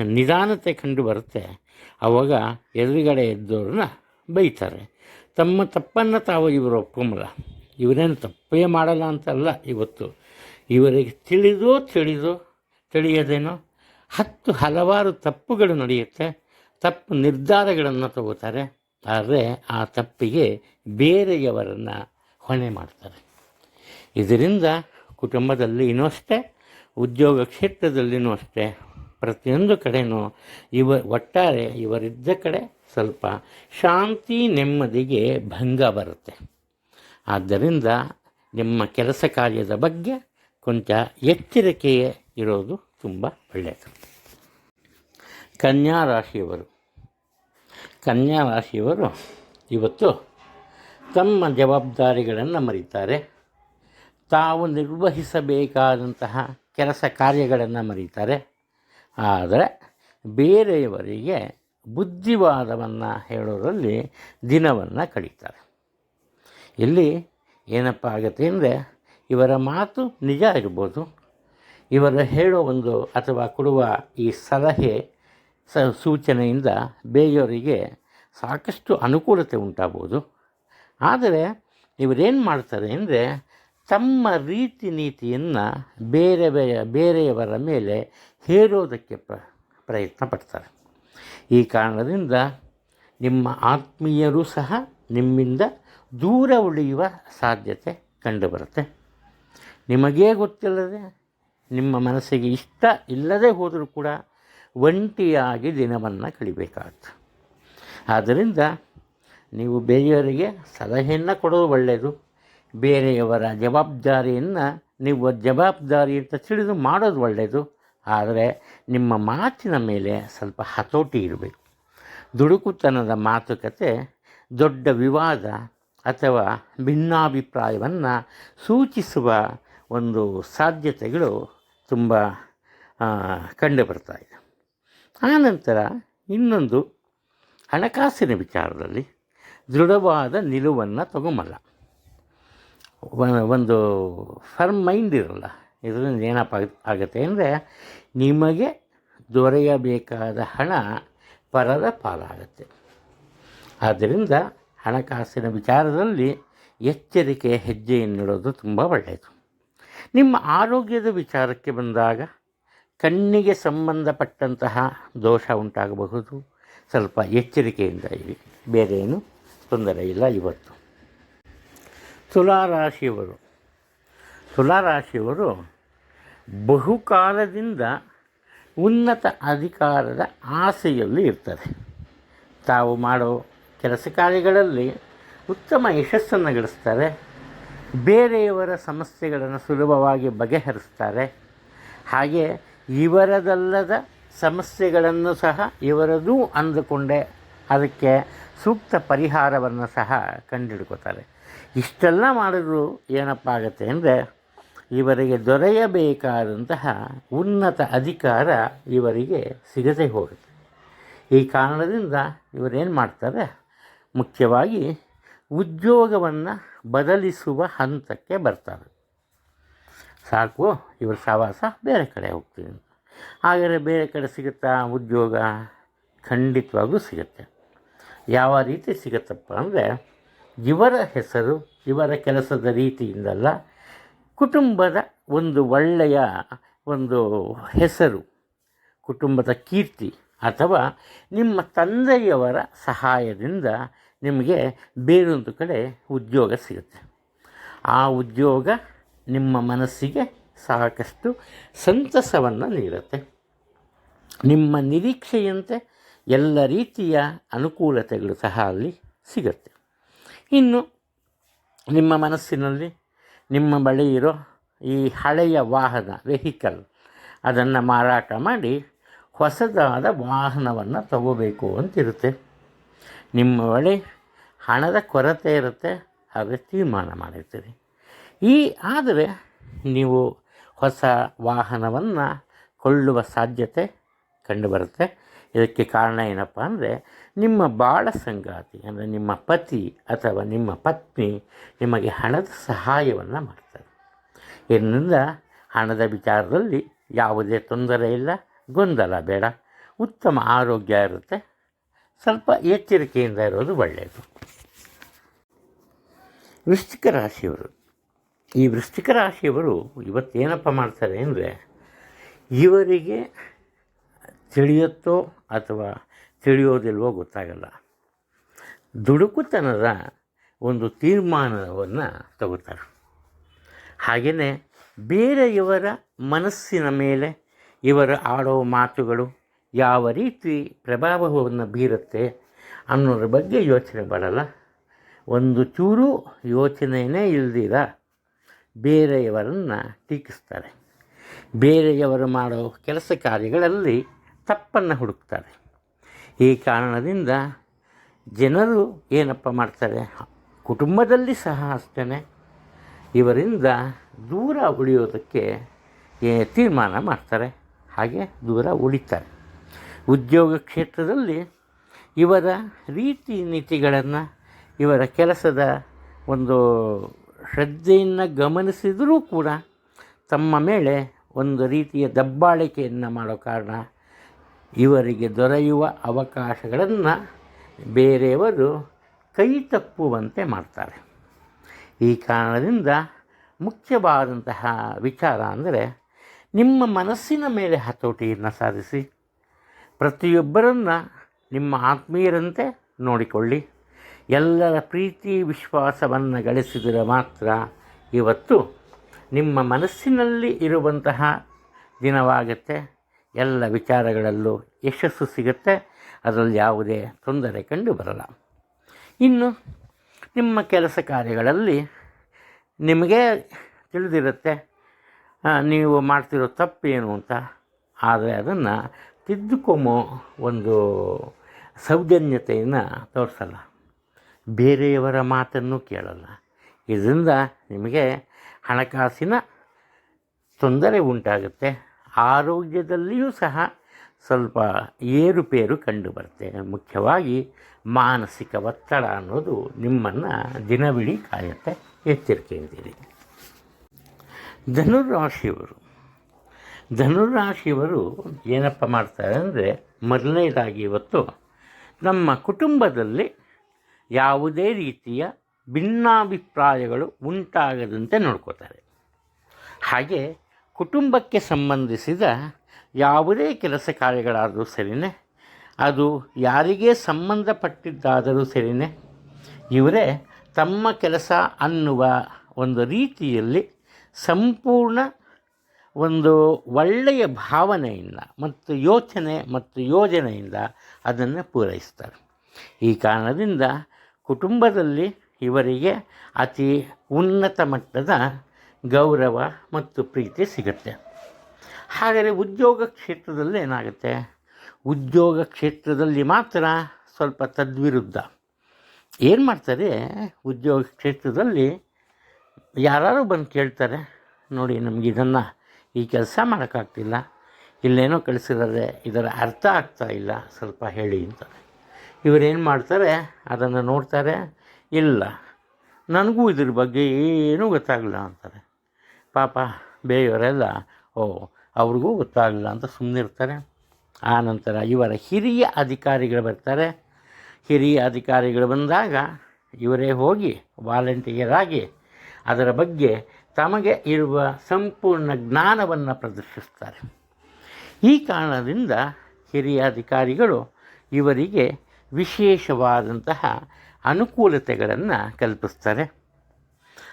ನಿಧಾನತೆ ಕಂಡು ಬರುತ್ತೆ ಆವಾಗ ಎದುರುಗಡೆ ಇದ್ದವ್ರನ್ನ ಬೈತಾರೆ. ತಮ್ಮ ತಪ್ಪನ್ನು ತಾವು ಇವರು ಒಪ್ಕೊಂಬಲ್ಲ. ಇವರೇನು ತಪ್ಪೇ ಮಾಡಲ್ಲ ಅಂತಲ್ಲ ಇವತ್ತು. ಇವರಿಗೆ ತಿಳಿದೋ ತಿಳಿದೋ ತಿಳಿಯದೇನೋ ಹತ್ತು ಹಲವಾರು ತಪ್ಪುಗಳು ನಡೆಯುತ್ತೆ. ತಪ್ಪು ನಿರ್ಧಾರಗಳನ್ನು ತಗೋತಾರೆ. ಆದರೆ ಆ ತಪ್ಪಿಗೆ ಬೇರೆಯವರನ್ನು ಹೊಣೆ ಮಾಡ್ತಾರೆ. ಇದರಿಂದ ಕುಟುಂಬದಲ್ಲಿನೂ ಅಷ್ಟೇ, ಉದ್ಯೋಗ ಕ್ಷೇತ್ರದಲ್ಲಿನೂ ಅಷ್ಟೇ, ಪ್ರತಿಯೊಂದು ಕಡೆಯೂ ಇವ, ಒಟ್ಟಾರೆ ಇವರಿದ್ದ ಕಡೆ ಸ್ವಲ್ಪ ಶಾಂತಿ ನೆಮ್ಮದಿಗೆ ಭಂಗ ಬರುತ್ತೆ. ಆದ್ದರಿಂದ ನಿಮ್ಮ ಕೆಲಸ ಕಾರ್ಯದ ಬಗ್ಗೆ ಕೊಂಚ ಎಚ್ಚರಿಕೆಯೇ ಇರೋದು ತುಂಬ ಒಳ್ಳೆಯದು ಕನ್ಯಾ ರಾಶಿಯವರು. ಕನ್ಯಾ ರಾಶಿಯವರು ಇವತ್ತು ತಮ್ಮ ಜವಾಬ್ದಾರಿಗಳನ್ನು ಮರೀತಾರೆ. ತಾವು ನಿರ್ವಹಿಸಬೇಕಾದಂತಹ ಕೆಲಸ ಕಾರ್ಯಗಳನ್ನು ಮರೀತಾರೆ. ಆದರೆ ಬೇರೆಯವರಿಗೆ ಬುದ್ಧಿವಾದವನ್ನು ಹೇಳೋದರಲ್ಲಿ ದಿನವನ್ನು ಕಳೀತಾರೆ. ಇಲ್ಲಿ ಏನಪ್ಪ ಆಗುತ್ತೆ ಅಂದರೆ ಇವರ ಮಾತು ನಿಜ ಇರ್ಬೋದು ಇವರು ಹೇಳೋ ಒಂದು ಅಥವಾ ಕೊಡುವ ಈ ಸಲಹೆ ಸ ಸೂಚನೆಯಿಂದ ಬೇರೆಯವರಿಗೆ ಸಾಕಷ್ಟು ಅನುಕೂಲತೆ ಉಂಟಾಗ್ಬೋದು. ಆದರೆ ಇವರೇನು ಮಾಡ್ತಾರೆ ಅಂದರೆ ತಮ್ಮ ರೀತಿ ನೀತಿಯನ್ನು ಬೇರೆ ಬೇರೆ, ಬೇರೆಯವರ ಮೇಲೆ ಹೇರೋದಕ್ಕೆ ಪ್ರ, ಪ್ರಯತ್ನ ಪಡ್ತಾರೆ. ಈ ಕಾರಣದಿಂದ ನಿಮ್ಮ ಆತ್ಮೀಯರು ಸಹ ನಿಮ್ಮಿಂದ ದೂರ ಉಳಿಯುವ ಸಾಧ್ಯತೆ ಕಂಡುಬರುತ್ತೆ. ನಿಮಗೇ ಗೊತ್ತಿಲ್ಲದೆ, ನಿಮ್ಮ ಮನಸ್ಸಿಗೆ ಇಷ್ಟ ಇಲ್ಲದೆ ಹೋದರೂ ಕೂಡ ಒಂಟಿಯಾಗಿ ದಿನವನ್ನು ಕಳಿಬೇಕಾಗುತ್ತೆ ಆದ್ದರಿಂದ ನೀವು ಬೇರೆಯವರಿಗೆ ಸಲಹೆಯನ್ನು ಕೊಡೋದು ಒಳ್ಳೆಯದು. ಬೇರೆಯವರ ಜವಾಬ್ದಾರಿಯನ್ನು ನೀವು ಜವಾಬ್ದಾರಿ ಅಂತ ತಿಳಿದು ಮಾಡೋದು ಒಳ್ಳೆಯದು. ಆದರೆ ನಿಮ್ಮ ಮಾತಿನ ಮೇಲೆ ಸ್ವಲ್ಪ ಹತೋಟಿ ಇರಬೇಕು ದುಡುಕುತನದ ಮಾತುಕತೆ, ದೊಡ್ಡ ವಿವಾದ ಅಥವಾ ಭಿನ್ನಾಭಿಪ್ರಾಯವನ್ನು ಸೂಚಿಸುವ ಒಂದು ಸಾಧ್ಯತೆಗಳು ತುಂಬ ಕಂಡುಬರ್ತಾ ಇದೆ. ಆನಂತರ ಇನ್ನೊಂದು ಹಣಕಾಸಿನ ವಿಚಾರದಲ್ಲಿ ದೃಢವಾದ ನಿಲುವನ್ನು ತಗೊಂಬಲ್ಲ. ಒಂದು ಫರ್ಮ್ ಮೈಂಡ್ ಇರಲ್ಲ. ಇದರಿಂದ ಏನಪ್ಪ ಆಗ- ಆಗುತ್ತೆ ಅಂದರೆ ನಿಮಗೆ ದೊರೆಯಬೇಕಾದ ಹಣ ಪರದ ಪಾಲಾಗುತ್ತೆ. ಆದ್ದರಿಂದ ಹಣಕಾಸಿನ ವಿಚಾರದಲ್ಲಿ ಎಚ್ಚರಿಕೆ ಹೆಜ್ಜೆಯನ್ನಿಡೋದು ತುಂಬ ಒಳ್ಳೆಯದು. ನಿಮ್ಮ ಆರೋಗ್ಯದ ವಿಚಾರಕ್ಕೆ ಬಂದಾಗ ಕಣ್ಣಿಗೆ ಸಂಬಂಧಪಟ್ಟಂತಹ ದೋಷ ಉಂಟಾಗಬಹುದು. ಸ್ವಲ್ಪ ಎಚ್ಚರಿಕೆಯಿಂದ ಇರಿ. ಬೇರೆ ತೊಂದರೆ ಇಲ್ಲ ಇವತ್ತು. ತುಲಾರಾಶಿಯವರು. ತುಲಾರಾಶಿಯವರು ಬಹುಕಾಲದಿಂದ ಉನ್ನತ ಅಧಿಕಾರದ ಆಸೆಯಲ್ಲಿ ಇರ್ತಾರೆ. ತಾವು ಮಾಡೋ ಕೆಲಸ ಕಾರ್ಯಗಳಲ್ಲಿ ಉತ್ತಮ ಯಶಸ್ಸನ್ನು ಗಳಿಸ್ತಾರೆ. ಬೇರೆಯವರ ಸಮಸ್ಯೆಗಳನ್ನು ಸುಲಭವಾಗಿ ಬಗೆಹರಿಸ್ತಾರೆ. ಹಾಗೆ ಇವರದಲ್ಲದ ಸಮಸ್ಯೆಗಳನ್ನು ಸಹ ಇವರದೂ ಅಂದುಕೊಂಡೆ ಅದಕ್ಕೆ ಸೂಕ್ತ ಪರಿಹಾರವನ್ನು ಸಹ ಕಂಡುಹಿಡ್ಕೋತಾರೆ ಇಷ್ಟೆಲ್ಲ ಮಾಡಿದ್ರು ಏನಪ್ಪ ಆಗುತ್ತೆ ಅಂದರೆ ಇವರಿಗೆ ದೊರೆಯಬೇಕಾದಂತಹ ಉನ್ನತ ಅಧಿಕಾರ ಇವರಿಗೆ ಸಿಗದೆ ಹೋಗುತ್ತೆ. ಈ ಕಾರಣದಿಂದ ಇವರೇನು ಮಾಡ್ತಾರೆ? ಮುಖ್ಯವಾಗಿ ಉದ್ಯೋಗವನ್ನು ಬದಲಿಸುವ ಹಂತಕ್ಕೆ ಬರ್ತಾರೆ. ಸಾಕು, ಇವರು ಸಹವಾಸ ಬೇರೆ ಕಡೆ ಹೋಗ್ತೀನಿ ಹಾಗಾದರೆ ಬೇರೆ ಕಡೆ ಸಿಗುತ್ತಾ? ಉದ್ಯೋಗ ಖಂಡಿತವಾಗೂ ಸಿಗುತ್ತೆ. ಯಾವ ರೀತಿ ಸಿಗುತ್ತಪ್ಪ ಅಂದರೆ ಇವರ ಹೆಸರು, ಇವರ ಕೆಲಸದ ರೀತಿಯಿಂದಲ್ಲ, ಕುಟುಂಬದ ಒಂದು ಒಳ್ಳೆಯ ಒಂದು ಹೆಸರು, ಕುಟುಂಬದ ಕೀರ್ತಿ, ಅಥವಾ ನಿಮ್ಮ ತಂದೆಯವರ ಸಹಾಯದಿಂದ ನಿಮಗೆ ಬೇರೊಂದು ಕಡೆ ಉದ್ಯೋಗ ಸಿಗುತ್ತೆ. ಆ ಉದ್ಯೋಗ ನಿಮ್ಮ ಮನಸ್ಸಿಗೆ ಸಾಕಷ್ಟು ಸಂತಸವನ್ನು ನೀಡುತ್ತೆ. ನಿಮ್ಮ ನಿರೀಕ್ಷೆಯಂತೆ ಎಲ್ಲ ರೀತಿಯ ಅನುಕೂಲತೆಗಳು ಸಹ ಅಲ್ಲಿ ಸಿಗುತ್ತೆ. ಇನ್ನು ನಿಮ್ಮ ಮನಸ್ಸಿನಲ್ಲಿ, ನಿಮ್ಮ ಬಳಿ ಇರೋ ಈ ಹಳೆಯ ವಾಹನ ವೆಹಿಕಲ್ ಅದನ್ನು ಮಾರಾಟ ಮಾಡಿ ಹೊಸದಾದ ವಾಹನವನ್ನು ತಗೋಬೇಕು ಅಂತಿರುತ್ತೆ. ನಿಮ್ಮ ಬಳಿ ಹಣದ ಕೊರತೆ ಇರುತ್ತೆ ಆದರೆ ತೀರ್ಮಾನ ಮಾಡಿರ್ತೀರಿ. ಈ ಆದರೆ ನೀವು ಹೊಸ ವಾಹನವನ್ನು ಕೊಳ್ಳುವ ಸಾಧ್ಯತೆ ಕಂಡುಬರುತ್ತೆ. ಇದಕ್ಕೆ ಕಾರಣ ಏನಪ್ಪ ಅಂದರೆ ನಿಮ್ಮ ಬಾಳ ಸಂಗಾತಿ, ಅಂದರೆ ನಿಮ್ಮ ಪತಿ ಅಥವಾ ನಿಮ್ಮ ಪತ್ನಿ ನಿಮಗೆ ಹಣದ ಸಹಾಯವನ್ನು ಮಾಡ್ತಾರೆ. ಇದರಿಂದ ಹಣದ ವಿಚಾರದಲ್ಲಿ ಯಾವುದೇ ತೊಂದರೆ ಇಲ್ಲ, ಗೊಂದಲ ಬೇಡ. ಉತ್ತಮ ಆರೋಗ್ಯ ಇರುತ್ತೆ. ಸ್ವಲ್ಪ ಎಚ್ಚರಿಕೆಯಿಂದ ಇರೋದು ಒಳ್ಳೆಯದು ವೃಶ್ಚಿಕ ರಾಶಿಯವರು. ಈ ವೃಶ್ಚಿಕ ರಾಶಿಯವರು ಇವತ್ತೇನಪ್ಪ ಮಾಡ್ತಾರೆ ಅಂದರೆ, ಇವರಿಗೆ ತಿಳಿಯುತ್ತೋ ಅಥವಾ ತಿಳಿಯೋದಿಲ್ವೋ ಗೊತ್ತಾಗಲ್ಲ. ದುಡುಕುತನದ ಒಂದು ತೀರ್ಮಾನವನ್ನು ತಗೋತಾರೆ. ಹಾಗೆಯೇ ಬೇರೆಯವರ ಮನಸ್ಸಿನ ಮೇಲೆ ಇವರು ಆಡೋ ಮಾತುಗಳು ಯಾವ ರೀತಿ ಪ್ರಭಾವವನ್ನು ಬೀರುತ್ತೆ ಅನ್ನೋದ್ರ ಬಗ್ಗೆ ಯೋಚನೆ ಬರಲ್ಲ ಒಂದು ಚೂರು ಯೋಚನೆಯೇ ಇಲ್ದಿರ ಬೇರೆಯವರನ್ನು ಟೀಕಿಸ್ತಾರೆ. ಬೇರೆಯವರು ಮಾಡೋ ಕೆಲಸ ಕಾರ್ಯಗಳಲ್ಲಿ ತಪ್ಪನ್ನು ಹುಡುಕ್ತಾರೆ. ಈ ಕಾರಣದಿಂದ ಜನರು ಏನಪ್ಪ ಮಾಡ್ತಾರೆ? ಕುಟುಂಬದಲ್ಲಿ ಸಹ ಅಷ್ಟೇ ಇವರಿಂದ ದೂರ ಉಳಿಯೋದಕ್ಕೆ ತೀರ್ಮಾನ ಮಾಡ್ತಾರೆ. ಹಾಗೆ ದೂರ ಉಳಿತಾರೆ. ಉದ್ಯೋಗ ಕ್ಷೇತ್ರದಲ್ಲಿ ಇವರ ರೀತಿ ನೀತಿಗಳನ್ನು, ಇವರ ಕೆಲಸದ ಒಂದು ಶ್ರದ್ಧೆಯನ್ನು ಗಮನಿಸಿದರೂ ಕೂಡ ತಮ್ಮ ಮೇಲೆ ಒಂದು ರೀತಿಯ ದಬ್ಬಾಳಿಕೆಯನ್ನು ಮಾಡೋ ಕಾರಣ ಇವರಿಗೆ ದೊರೆಯುವ ಅವಕಾಶಗಳನ್ನು ಬೇರೆಯವರು ಕೈ ತಪ್ಪುವಂತೆ ಮಾಡ್ತಾರೆ. ಈ ಕಾರಣದಿಂದ ಮುಖ್ಯವಾದಂತಹ ವಿಚಾರ ಅಂದರೆ ನಿಮ್ಮ ಮನಸ್ಸಿನ ಮೇಲೆ ಹತೋಟಿಯನ್ನು ಸಾಧಿಸಿ, ಪ್ರತಿಯೊಬ್ಬರನ್ನು ನಿಮ್ಮ ಆತ್ಮೀಯರಂತೆ ನೋಡಿಕೊಳ್ಳಿ. ಎಲ್ಲರ ಪ್ರೀತಿ, ವಿಶ್ವಾಸವನ್ನು ಗಳಿಸಿದರೆ ಮಾತ್ರ ಇವತ್ತು ನಿಮ್ಮ ಮನಸ್ಸಿನಲ್ಲಿ ಇರುವಂತಹ ದಿನವಾಗುತ್ತೆ. ಎಲ್ಲ ವಿಚಾರಗಳಲ್ಲೂ ಯಶಸ್ಸು ಸಿಗುತ್ತೆ. ಅದರಲ್ಲಿ ಯಾವುದೇ ತೊಂದರೆ ಕಂಡು ಬರಲ್ಲ. ಇನ್ನು ನಿಮ್ಮ ಕೆಲಸ ಕಾರ್ಯಗಳಲ್ಲಿ ನಿಮಗೆ ತಿಳಿದಿರುತ್ತೆ ನೀವು ಮಾಡ್ತಿರೋ ತಪ್ಪು ಏನು ಅಂತ. ಆದರೆ ಅದನ್ನು ತಿದ್ದುಕೊಮೋ ಒಂದು ಸೌಜನ್ಯತೆಯನ್ನು ತೋರಿಸಲ್ಲ. ಬೇರೆಯವರ ಮಾತನ್ನು ಕೇಳಲ್ಲ. ಇದರಿಂದ ನಿಮಗೆ ಹಣಕಾಸಿನ ತೊಂದರೆ ಉಂಟಾಗುತ್ತೆ. ಆರೋಗ್ಯದಲ್ಲಿಯೂ ಸಹ ಸ್ವಲ್ಪ ಏರುಪೇರು ಕಂಡುಬರುತ್ತೆ ಮುಖ್ಯವಾಗಿ ಮಾನಸಿಕ ಒತ್ತಡ ಅನ್ನೋದು ನಿಮ್ಮನ್ನು ದಿನವಿಡೀ ಕಾಯುತ್ತೆ. ಎಚ್ಚರಿಕೆಯಿಂದಿರಿ. ಧನುರಾಶಿಯವರು. ಧನುರಾಶಿಯವರು ಏನಪ್ಪ ಮಾಡ್ತಾರೆ ಅಂದರೆ ಮೊದಲನೇದಾಗಿ ಇವತ್ತು ನಮ್ಮ ಕುಟುಂಬದಲ್ಲಿ ಯಾವುದೇ ರೀತಿಯ ಭಿನ್ನಾಭಿಪ್ರಾಯಗಳು ಉಂಟಾಗದಂತೆ ನೋಡ್ಕೋತಾರೆ. ಹಾಗೆ ಕುಟುಂಬಕ್ಕೆ ಸಂಬಂಧಿಸಿದ ಯಾವುದೇ ಕೆಲಸ ಕಾರ್ಯಗಳಾದರೂ ಸರಿಯೇ ಅದು ಯಾರಿಗೆ ಸಂಬಂಧಪಟ್ಟಿದ್ದಾದರೂ ಸರಿಯೇ ಇವರೇ ತಮ್ಮ ಕೆಲಸ ಅನ್ನುವ ಒಂದು ರೀತಿಯಲ್ಲಿ ಸಂಪೂರ್ಣ ಒಂದು ಒಳ್ಳೆಯ ಭಾವನೆಯಿಂದ ಮತ್ತು ಯೋಚನೆ ಮತ್ತು ಯೋಜನೆಯಿಂದ ಅದನ್ನು ಪೂರೈಸ್ತಾರೆ. ಈ ಕಾರಣದಿಂದ ಕುಟುಂಬದಲ್ಲಿ ಇವರಿಗೆ ಅತಿ ಉನ್ನತ ಮಟ್ಟದ ಗೌರವ ಮತ್ತು ಪ್ರೀತಿ ಸಿಗುತ್ತೆ. ಹಾಗಾದರೆ ಉದ್ಯೋಗ ಕ್ಷೇತ್ರದಲ್ಲಿ ಏನಾಗುತ್ತೆ? ಉದ್ಯೋಗ ಕ್ಷೇತ್ರದಲ್ಲಿ ಮಾತ್ರ ಸ್ವಲ್ಪ ತದ್ವಿರುದ್ಧ. ಏನು ಮಾಡ್ತಾರೆ? ಉದ್ಯೋಗ ಕ್ಷೇತ್ರದಲ್ಲಿ ಯಾರು ಬಂದು ಕೇಳ್ತಾರೆ, ನೋಡಿ, ನಮಗೆ ಇದನ್ನು ಈ ಕೆಲಸ ಮಾಡೋಕ್ಕಾಗ್ತಿಲ್ಲ. ಇಲ್ಲೇನೋ ಕಳಿಸಿದ್ದಾರೆ ಇದರ ಅರ್ಥ ಆಗ್ತಾ ಇಲ್ಲ, ಸ್ವಲ್ಪ ಹೇಳಿ ಅಂತ ಇವರೇನು ಮಾಡ್ತಾರೆ? ಅದನ್ನು ನೋಡ್ತಾರೆ. ಇಲ್ಲ, ನನಗೂ ಇದ್ರ ಬಗ್ಗೆ ಏನೂ ಗೊತ್ತಾಗಲ್ಲ ಅಂತಾರೆ. ಪಾಪ ಬೇರೆಯವರೆಲ್ಲ ಓ, ಅವ್ರಿಗೂ ಗೊತ್ತಾಗಲಿಲ್ಲ ಅಂತ ಸುಮ್ಮನಿರ್ತಾರೆ ಆ ನಂತರ ಇವರ ಹಿರಿಯ ಅಧಿಕಾರಿಗಳು ಬರ್ತಾರೆ. ಹಿರಿಯ ಅಧಿಕಾರಿಗಳು ಬಂದಾಗ ಇವರೇ ಹೋಗಿ ವಾಲಂಟಿಯರ್ ಆಗಿ ಅದರ ಬಗ್ಗೆ ತಮಗೆ ಇರುವ ಸಂಪೂರ್ಣ ಜ್ಞಾನವನ್ನು ಪ್ರದರ್ಶಿಸ್ತಾರೆ. ಈ ಕಾರಣದಿಂದ ಹಿರಿಯ ಅಧಿಕಾರಿಗಳು ಇವರಿಗೆ ವಿಶೇಷವಾದಂತಹ ಅನುಕೂಲತೆಗಳನ್ನು ಕಲ್ಪಿಸ್ತಾರೆ.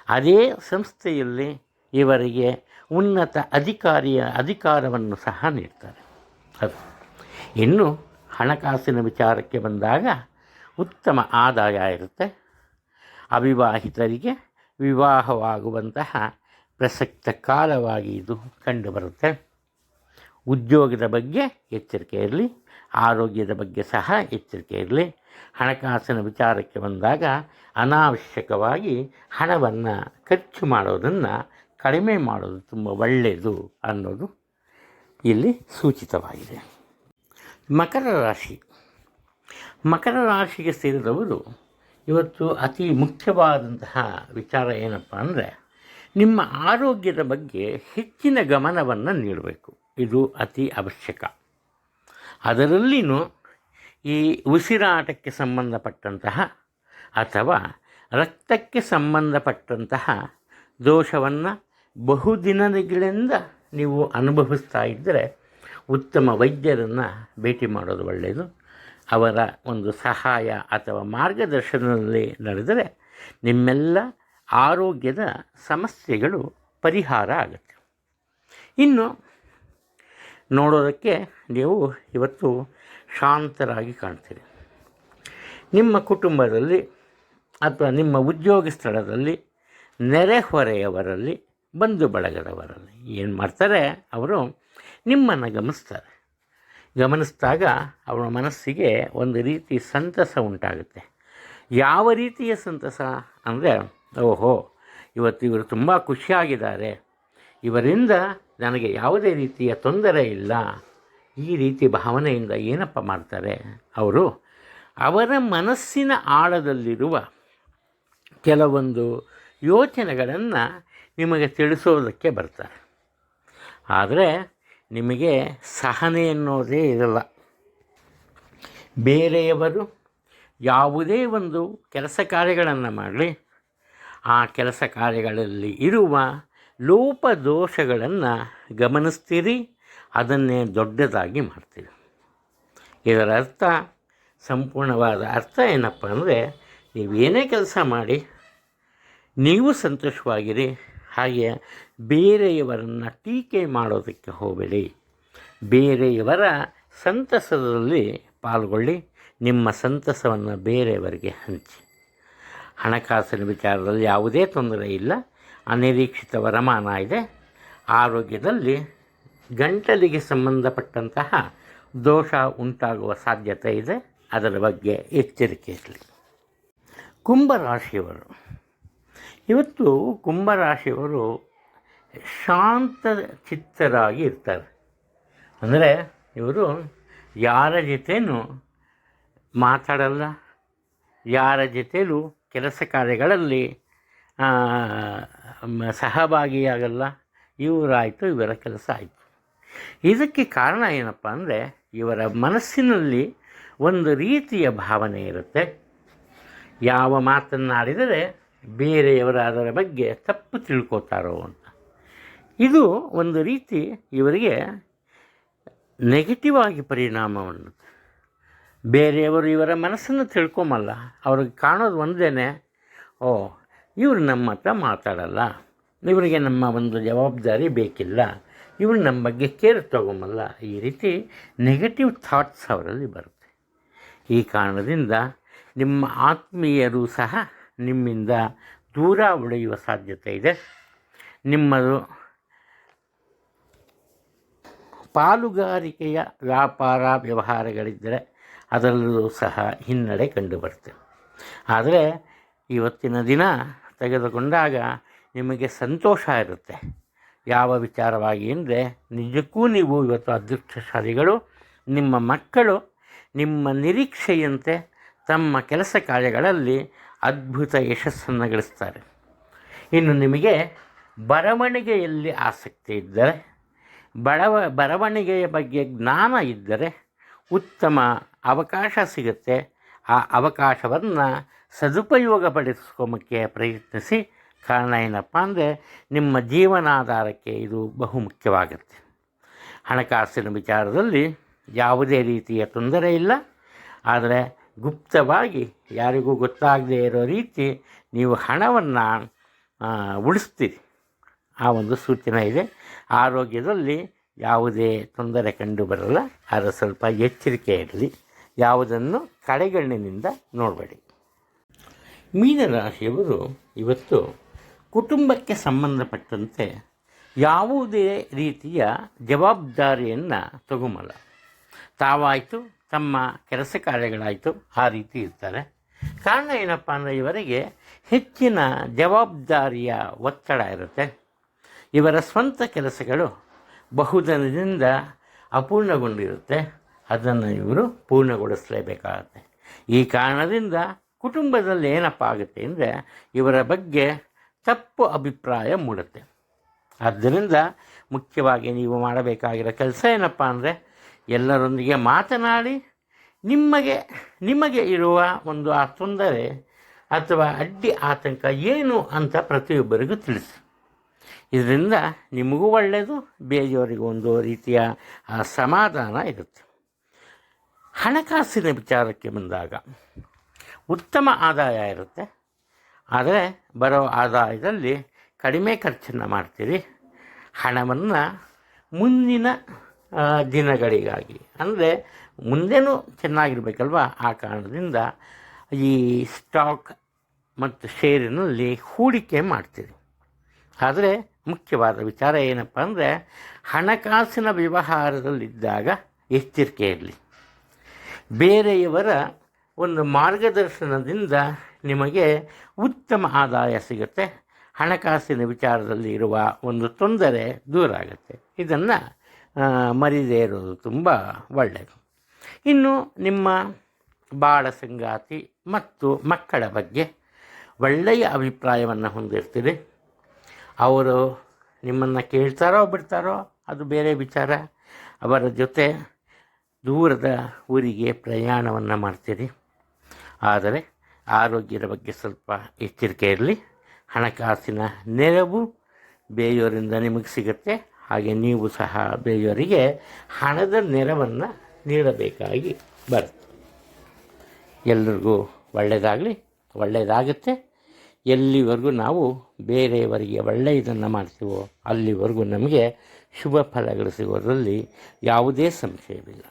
ಅದೇ ಸಂಸ್ಥೆಯಲ್ಲಿ ಇವರಿಗೆ ಉನ್ನತ ಅಧಿಕಾರಿಯ ಅಧಿಕಾರವನ್ನು ಸಹ ನೀಡ್ತಾರೆ. ಅದು. ಇನ್ನು ಹಣಕಾಸಿನ ವಿಚಾರಕ್ಕೆ ಬಂದಾಗ ಉತ್ತಮ ಆದಾಯ ಇರುತ್ತೆ. ಅವಿವಾಹಿತರಿಗೆ ವಿವಾಹವಾಗುವಂತಹ ಪ್ರಸಕ್ತ ಕಾಲವಾಗಿ ಇದು ಕಂಡುಬರುತ್ತೆ. ಉದ್ಯೋಗದ ಬಗ್ಗೆ ಎಚ್ಚರಿಕೆ ಇರಲಿ, ಆರೋಗ್ಯದ ಬಗ್ಗೆ ಸಹ ಎಚ್ಚರಿಕೆ ಇರಲಿ. ಹಣಕಾಸಿನ ವಿಚಾರಕ್ಕೆ ಬಂದಾಗ ಅನಾವಶ್ಯಕವಾಗಿ ಹಣವನ್ನು ಖರ್ಚು ಮಾಡೋದನ್ನು ಕಡಿಮೆ ಮಾಡೋದು ತುಂಬ ಒಳ್ಳೆಯದು ಅನ್ನೋದು ಇಲ್ಲಿ ಸೂಚಿತವಾಗಿದೆ. ಮಕರ ರಾಶಿ. ಮಕರ ರಾಶಿಗೆ ಸೇರಿದವರು ಇವತ್ತು ಅತಿ ಮುಖ್ಯವಾದಂತಹ ವಿಚಾರ ಏನಪ್ಪ ಅಂದರೆ ನಿಮ್ಮ ಆರೋಗ್ಯದ ಬಗ್ಗೆ ಹೆಚ್ಚಿನ ಗಮನವನ್ನು ನೀಡಬೇಕು. ಇದು ಅತಿ ಅವಶ್ಯಕ. ಅದರಲ್ಲಿಯೂ ಈ ಉಸಿರಾಟಕ್ಕೆ ಸಂಬಂಧಪಟ್ಟಂತಹ ಅಥವಾ ರಕ್ತಕ್ಕೆ ಸಂಬಂಧಪಟ್ಟಂತಹ ದೋಷವನ್ನು ಬಹುದಿನಗಳಿಂದ ನೀವು ಅನುಭವಿಸ್ತಾ ಇದ್ದರೆ ಉತ್ತಮ ವೈದ್ಯರನ್ನು ಭೇಟಿ ಮಾಡೋದು ಒಳ್ಳೆಯದು. ಅವರ ಒಂದು ಸಹಾಯ ಅಥವಾ ಮಾರ್ಗದರ್ಶನದಲ್ಲಿ ನಡೆದರೆ ನಿಮ್ಮೆಲ್ಲ ಆರೋಗ್ಯದ ಸಮಸ್ಯೆಗಳು ಪರಿಹಾರ ಆಗುತ್ತೆ. ಇನ್ನು ನೋಡೋದಕ್ಕೆ ನೀವು ಇವತ್ತು ಶಾಂತರಾಗಿ ಕಾಣ್ತೀರಿ. ನಿಮ್ಮ ಕುಟುಂಬದಲ್ಲಿ ಅಥವಾ ನಿಮ್ಮ ಉದ್ಯೋಗ ಸ್ಥಳದಲ್ಲಿ ನೆರೆಹೊರೆಯವರಲ್ಲಿ ಬಂಧು ಬಳಗದವರಲ್ಲಿ. ಏನು ಮಾಡ್ತಾರೆ? ಅವರು ನಿಮ್ಮನ್ನು ಗಮನಿಸ್ತಾರೆ. ಗಮನಿಸಿದಾಗ ಅವರ ಮನಸ್ಸಿಗೆ ಒಂದು ರೀತಿ ಸಂತಸ ಉಂಟಾಗುತ್ತೆ. ಯಾವ ರೀತಿಯ ಸಂತಸ ಅಂದರೆ, ಓಹೋ, ಇವತ್ತು ಇವರು ತುಂಬ ಖುಷಿಯಾಗಿದ್ದಾರೆ. ಇವರಿಂದ ನನಗೆ ಯಾವುದೇ ರೀತಿಯ ತೊಂದರೆ ಇಲ್ಲ. ಈ ರೀತಿ ಭಾವನೆಯಿಂದ ಏನಪ್ಪ ಮಾಡ್ತಾರೆ? ಅವರು ಅವರ ಮನಸ್ಸಿನ ಆಳದಲ್ಲಿರುವ ಕೆಲವೊಂದು ಯೋಚನೆಗಳನ್ನು ನಿಮಗೆ ತಿಳಿಸೋದಕ್ಕೆ ಬರ್ತಾರೆ. ಆದರೆ ನಿಮಗೆ ಸಹನೆ ಅನ್ನೋದೇ ಇರಲ್ಲ. ಬೇರೆಯವರು ಯಾವುದೇ ಒಂದು ಕೆಲಸ ಕಾರ್ಯಗಳನ್ನು ಮಾಡಲಿ, ಆ ಕೆಲಸ ಕಾರ್ಯಗಳಲ್ಲಿ ಇರುವ ಲೋಪದೋಷಗಳನ್ನು ಗಮನಿಸ್ತೀರಿ, ಅದನ್ನೇ ದೊಡ್ಡದಾಗಿ ಮಾಡ್ತೀರಿ. ಇದರ ಅರ್ಥ, ಸಂಪೂರ್ಣವಾದ ಅರ್ಥ ಏನಪ್ಪ ಅಂದರೆ, ನೀವೇನೇ ಕೆಲಸ ಮಾಡಿ, ನೀವು ಸಂತೋಷವಾಗಿರಿ ಹಾಗೆ ಬೇರೆಯವರನ್ನು ಟೀಕೆ ಮಾಡೋದಕ್ಕೆ ಹೋಗಬೇಡಿ. ಬೇರೆಯವರ ಸಂತಸದಲ್ಲಿ ಪಾಲ್ಗೊಳ್ಳಿ. ನಿಮ್ಮ ಸಂತಸವನ್ನು ಬೇರೆಯವರಿಗೆ ಹಂಚಿ. ಹಣಕಾಸಿನ ವಿಚಾರದಲ್ಲಿ ಯಾವುದೇ ತೊಂದರೆ ಇಲ್ಲ. ಅನಿರೀಕ್ಷಿತ ವರಮಾನ ಇದೆ. ಆರೋಗ್ಯದಲ್ಲಿ ಗಂಟಲಿಗೆ ಸಂಬಂಧಪಟ್ಟಂತಹ ದೋಷ ಉಂಟಾಗುವ ಸಾಧ್ಯತೆ ಇದೆ. ಅದರ ಬಗ್ಗೆ ಎಚ್ಚರಿಕೆ ಇರಲಿ. ಕುಂಭರಾಶಿಯವರು ಇವತ್ತು ಕುಂಭರಾಶಿಯವರು ಶಾಂತ ಚಿತ್ತರಾಗಿ ಇರ್ತಾರೆ. ಅಂದರೆ ಇವರು ಯಾರ ಜೊತೆನೂ ಮಾತಾಡಲ್ಲ, ಯಾರ ಜೊತೆಲೂ ಕೆಲಸ ಕಾರ್ಯಗಳಲ್ಲಿ ಸಹಭಾಗಿಯಾಗಲ್ಲ. ಇವರಾಯಿತು, ಇವರ ಕೆಲಸ ಆಯಿತು. ಇದಕ್ಕೆ ಕಾರಣ ಏನಪ್ಪ ಅಂದರೆ ಇವರ ಮನಸ್ಸಿನಲ್ಲಿ ಒಂದು ರೀತಿಯ ಭಾವನೆ ಇರುತ್ತೆ. ಯಾವ ಮಾತನ್ನಾಡಿದರೆ ಬೇರೆಯವರು ಅದರ ಬಗ್ಗೆ ತಪ್ಪು ತಿಳ್ಕೊತಾರೋ ಅಂತ. ಇದು ಒಂದು ರೀತಿ ಇವರಿಗೆ ನೆಗೆಟಿವ್ ಆಗಿ ಪರಿಣಾಮವನ್ನು. ಬೇರೆಯವರು ಇವರ ಮನಸ್ಸನ್ನು ತಿಳ್ಕೊಂಬಲ್ಲ ಅವ್ರಿಗೆ ಕಾಣೋದು ಒಂದೇ ಓ, ಇವರು ನಮ್ಮ ಹತ್ರ ಮಾತಾಡಲ್ಲ. ಇವರಿಗೆ ನಮ್ಮ ಒಂದು ಜವಾಬ್ದಾರಿ ಬೇಕಿಲ್ಲ. ಇವರು ನಮ್ಮ ಬಗ್ಗೆ ಕೇರ್ ತಗೊಂಬಲ್ಲ ಈ ರೀತಿ ನೆಗೆಟಿವ್ ಥಾಟ್ಸ್ ಅವರಲ್ಲಿ ಬರುತ್ತೆ. ಈ ಕಾರಣದಿಂದ ನಿಮ್ಮ ಆತ್ಮೀಯರು ಸಹ ನಿಮ್ಮಿಂದ ದೂರ ಉಳಿಯುವ ಸಾಧ್ಯತೆ ಇದೆ. ನಿಮ್ಮದು ಪಾಲುಗಾರಿಕೆಯ ವ್ಯಾಪಾರ ವ್ಯವಹಾರಗಳಿದ್ದರೆ ಅದರಲ್ಲೂ ಸಹ ಹಿನ್ನಡೆ ಕಂಡುಬರುತ್ತೆ. ಆದರೆ ಇವತ್ತಿನ ದಿನ ತೆಗೆದುಕೊಂಡಾಗ ನಿಮಗೆ ಸಂತೋಷ ಇರುತ್ತೆ. ಯಾವ ವಿಚಾರವಾಗಿ ಅಂದರೆ ನಿಜಕ್ಕೂ ನೀವು ಇವತ್ತು ಅದೃಷ್ಟಶಾಲಿಗಳು, ನಿಮ್ಮ ಮಕ್ಕಳು ನಿಮ್ಮ ನಿರೀಕ್ಷೆಯಂತೆ ತಮ್ಮ ಕೆಲಸ ಕಾರ್ಯಗಳಲ್ಲಿ ಅದ್ಭುತ ಯಶಸ್ಸನ್ನು ಗಳಿಸ್ತಾರೆ. ಇನ್ನು ನಿಮಗೆ ಬರವಣಿಗೆಯಲ್ಲಿ ಆಸಕ್ತಿ ಇದ್ದರೆ, ಬಡವ, ಬರವಣಿಗೆಯ ಬಗ್ಗೆ ಜ್ಞಾನ ಇದ್ದರೆ ಉತ್ತಮ ಅವಕಾಶ ಸಿಗುತ್ತೆ. ಆ ಅವಕಾಶವನ್ನು ಸದುಪಯೋಗಪಡಿಸ್ಕೊಮಕ್ಕೆ ಪ್ರಯತ್ನಿಸಿ. ಕಾರಣ ಏನಪ್ಪ ಅಂದರೆ, ನಿಮ್ಮ ಜೀವನಾಧಾರಕ್ಕೆ ಇದು ಬಹುಮುಖ್ಯವಾಗುತ್ತೆ ಹಣಕಾಸಿನ ವಿಚಾರದಲ್ಲಿ ಯಾವುದೇ ರೀತಿಯ ತೊಂದರೆ ಇಲ್ಲ. ಆದರೆ ಗುಪ್ತವಾಗಿ ಯಾರಿಗೂ ಗೊತ್ತಾಗದೇ ಇರೋ ರೀತಿ ನೀವು ಹಣವನ್ನು ಉಳಿಸ್ತೀರಿ. ಆ ಒಂದು ಸೂಚನೆ ಇದೆ. ಆರೋಗ್ಯದಲ್ಲಿ ಯಾವುದೇ ತೊಂದರೆ ಕಂಡು ಬರಲ್ಲ. ಆದರೆ ಸ್ವಲ್ಪ ಎಚ್ಚರಿಕೆ ಇರಲಿ. ಯಾವುದನ್ನು ಕಡೆಗಣ್ಣಿನಿಂದ ನೋಡಬೇಡಿ. ಮೀನರಾಶಿಯವರು ಇವತ್ತು ಕುಟುಂಬಕ್ಕೆ ಸಂಬಂಧಪಟ್ಟಂತೆ ಯಾವುದೇ ರೀತಿಯ ಜವಾಬ್ದಾರಿಯನ್ನು ತಗೊಂಬಲ್ಲ. ತಾವಾಯಿತು ತಮ್ಮ ಕೆಲಸ ಕಾರ್ಯಗಳಾಯಿತು, ಆ ರೀತಿ ಇರ್ತಾರೆ. ಕಾರಣ ಏನಪ್ಪ ಅಂದರೆ ಇವರಿಗೆ ಹೆಚ್ಚಿನ ಜವಾಬ್ದಾರಿಯ ಒತ್ತಡ ಇರುತ್ತೆ. ಇವರ ಸ್ವಂತ ಕೆಲಸಗಳು ಬಹುದಿನದಿಂದ ಅಪೂರ್ಣಗೊಂಡಿರುತ್ತೆ. ಅದನ್ನು ಇವರು ಪೂರ್ಣಗೊಳಿಸಲೇಬೇಕಾಗುತ್ತೆ. ಈ ಕಾರಣದಿಂದ ಕುಟುಂಬದಲ್ಲಿ ಏನಪ್ಪ ಆಗುತ್ತೆ ಅಂದರೆ ಇವರ ಬಗ್ಗೆ ತಪ್ಪು ಅಭಿಪ್ರಾಯ ಮೂಡುತ್ತೆ. ಆದ್ದರಿಂದ ಮುಖ್ಯವಾಗಿ ನೀವು ಮಾಡಬೇಕಾಗಿರೋ ಕೆಲಸ ಏನಪ್ಪ ಅಂದರೆ ಎಲ್ಲರೊಂದಿಗೆ ಮಾತನಾಡಿ ನಿಮಗೆ ನಿಮಗೆ ಇರುವ ಒಂದು ಆ ತೊಂದರೆ ಅಥವಾ ಅಡ್ಡಿ ಆತಂಕ ಏನು ಅಂತ ಪ್ರತಿಯೊಬ್ಬರಿಗೂ ತಿಳಿಸಿ. ಇದರಿಂದ ನಿಮಗೂ ಒಳ್ಳೆಯದು, ಬೇರೆಯವರಿಗೂ ಒಂದು ರೀತಿಯ ಸಮಾಧಾನ ಇರುತ್ತೆ. ಹಣಕಾಸಿನ ವಿಚಾರಕ್ಕೆ ಬಂದಾಗ ಉತ್ತಮ ಆದಾಯ ಇರುತ್ತೆ. ಆದರೆ ಬರೋ ಆದಾಯದಲ್ಲಿ ಕಡಿಮೆ ಖರ್ಚನ್ನು ಮಾಡ್ತೀರಿ. ಹಣವನ್ನು ಮುಂದಿನ ದಿನಗಳಿಗಾಗಿ. ಅಂದರೆ ಮುಂದೆನೂ ಚೆನ್ನಾಗಿರ್ಬೇಕಲ್ವ? ಆ ಕಾರಣದಿಂದ ಈ ಸ್ಟಾಕ್ ಮತ್ತು ಷೇರಿನಲ್ಲಿ ಹೂಡಿಕೆ ಮಾಡ್ತೀರಿ. ಆದರೆ ಮುಖ್ಯವಾದ ವಿಚಾರ ಏನಪ್ಪ ಅಂದರೆ ಹಣಕಾಸಿನ ವ್ಯವಹಾರದಲ್ಲಿದ್ದಾಗ ಎಚ್ಚರಿಕೆ ಇರಲಿ. ಬೇರೆಯವರ ಒಂದು ಮಾರ್ಗದರ್ಶನದಿಂದ ನಿಮಗೆ ಉತ್ತಮ ಆದಾಯ ಸಿಗುತ್ತೆ. ಹಣಕಾಸಿನ ವಿಚಾರದಲ್ಲಿ ಇರುವ ಒಂದು ತೊಂದರೆ ದೂರ ಆಗುತ್ತೆ. ಇದನ್ನು ಮರಿದೇ ಇರೋದು ತುಂಬ ಒಳ್ಳೆಯದು ಇನ್ನು ನಿಮ್ಮ ಬಾಳ ಸಂಗಾತಿ ಮತ್ತು ಮಕ್ಕಳ ಬಗ್ಗೆ ಒಳ್ಳೆಯ ಅಭಿಪ್ರಾಯವನ್ನು ಹೊಂದಿರ್ತೀರಿ. ಅವರು ನಿಮ್ಮನ್ನು ಕೇಳ್ತಾರೋ ಬಿಡ್ತಾರೋ ಅದು ಬೇರೆ ವಿಚಾರ. ಅವರ ಜೊತೆ ದೂರದ ಊರಿಗೆ ಪ್ರಯಾಣವನ್ನು ಮಾಡ್ತೀರಿ. ಆದರೆ ಆರೋಗ್ಯದ ಬಗ್ಗೆ ಸ್ವಲ್ಪ ಎಚ್ಚರಿಕೆ ಇರಲಿ. ಹಣಕಾಸಿನ ನೆರವು ಬೇರೆಯವರಿಂದ ನಿಮಗೆ ಸಿಗುತ್ತೆ. ಹಾಗೆ ನೀವು ಸಹ ಬೇರೆಯವರಿಗೆ ಹಣದ ನೆರವನ್ನು ನೀಡಬೇಕಾಗಿ ಬರುತ್ತೆ. ಎಲ್ರಿಗೂ ಒಳ್ಳೆಯದಾಗಲಿ ಒಳ್ಳೆಯದಾಗುತ್ತೆ ಎಲ್ಲಿವರೆಗೂ ನಾವು ಬೇರೆಯವರಿಗೆ ಒಳ್ಳೆಯದನ್ನು ಮಾಡ್ತೀವೋ ಅಲ್ಲಿವರೆಗೂ ನಮಗೆ ಶುಭ ಫಲಗಳು ಸಿಗೋದರಲ್ಲಿ ಯಾವುದೇ ಸಂಶಯವಿಲ್ಲ.